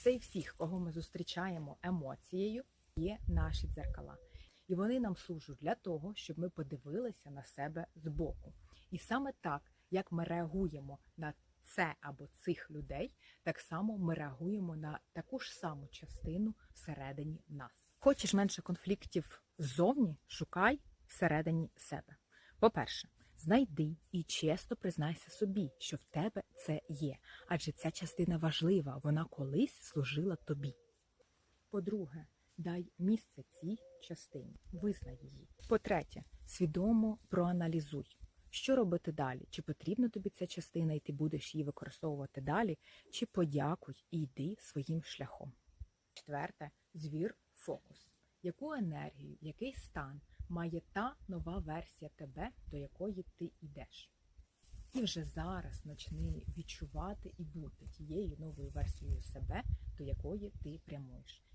Все і всіх, кого ми зустрічаємо емоцією, є наші дзеркала. І вони нам служать для того, щоб ми подивилися на себе збоку. І саме так, як ми реагуємо на це або цих людей, так само ми реагуємо на таку ж саму частину всередині нас. Хочеш менше конфліктів ззовні, шукай всередині себе. По-перше, знайди і чесно признайся собі, що в тебе це є, адже ця частина важлива, вона колись служила тобі. По-друге, дай місце цій частині, визнай її. По-третє, свідомо проаналізуй, що робити далі, чи потрібна тобі ця частина, і ти будеш її використовувати далі, чи подякуй і йди своїм шляхом. Четверте, звір фокус. Яку енергію, який стан має та нова версія тебе, до якої ти йдеш? І вже зараз почни відчувати і бути тією новою версією себе, до якої ти прямуєш.